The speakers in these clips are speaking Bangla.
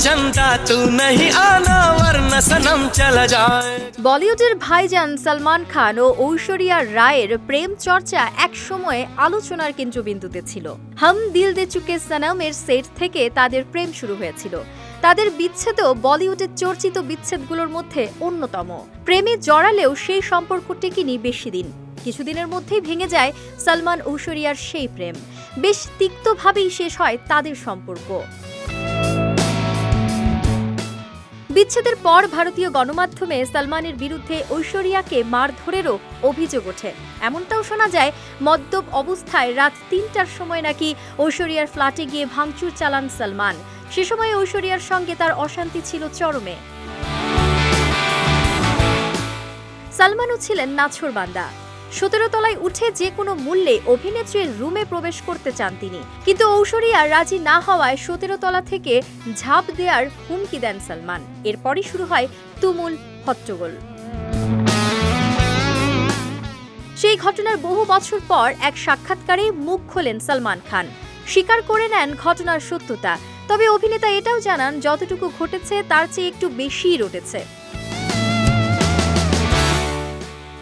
चंदा तू नहीं आना वरना सनम चला जाए বলিউডের ভাইজান সালমান খান ও ঐশ্বরিয়া রায়ের প্রেম চর্চা এক সময়ে আলোচনার কেন্দ্রবিন্দুতে ছিল হাম দিল দে চুকে সনমের সেট থেকে তাদের প্রেম শুরু হয়েছিল তাদের বিচ্ছেদও বলিউডের চর্চিত বিচ্ছেদগুলোর মধ্যে অন্যতম প্রেমে জড়ালেও সেই সম্পর্ক টেকেনি বেশি দিন কিছুদিনের মধ্যেই ভেঙে যায় সালমান ঐশ্বরিয়ার সেই প্রেম বেশ তিক্তভাবেই শেষ হয় তাদের সম্পর্ক বিচ্ছেদের পর ভারতীয় গণমাধ্যমে সালমানের বিরুদ্ধে ঐশ্বরিয়াকে মারধরেরও অভিযোগ ওঠে। এমনটাও শোনা যায়, মদ্যপ অবস্থায় রাত তিনটার সময় নাকি ঐশ্বরিয়ার ফ্ল্যাটে গিয়ে ভাঙচুর চালান সালমান। সে সময় ঐশ্বরিয়ার সঙ্গে তার অশান্তি ছিল চরমে। সালমানও ছিলেন নাছরবান্দা সতেরো তলায় উঠে যে কোনো মূল্যে অভিনেত্রীর রুমে প্রবেশ করতে চান তিনি। কিন্তু ঐশ্বরিয়া রাজি না হওয়ায় সতেরো তলা থেকে ঝাঁপ দেওয়ার হুমকি দেন সালমান। এরপরই শুরু হয় তুমুল হট্টগোল। সেই ঘটনার বহু বছর পর এক সাক্ষাৎকারে মুখ খোলেন সালমান খান। স্বীকার করে নেন ঘটনার সত্যতা। তবে অভিনেতা এটাও জানান, যতটুকু ঘটেছে তার চেয়ে একটু বেশিই রটেছে।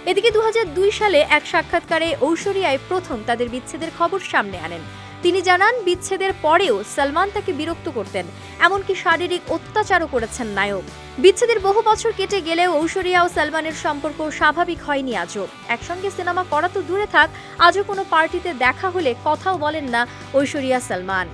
এদিকে দুহাজার দুই সালে এক সাক্ষাৎকারে ঐশ্বরিয়ায় প্রথম তাদের বিচ্ছেদের খবর সামনে আনেন। তিনি জানান, বিচ্ছেদের পরেও সালমান তাকে বিরক্ত করতেন, এমনকি শারীরিক অত্যাচারও করেছেন নায়ক। বিচ্ছেদের বহু বছর কেটে গেলেও ঐশ্বরিয়া ও সালমানের সম্পর্ক স্বাভাবিক হয়নি আজও। একসঙ্গে সিনেমা করা তো দূরে থাক, আজও কোনো পার্টিতে দেখা হলে কথাও বলেন না ঐশ্বরিয়া সালমান।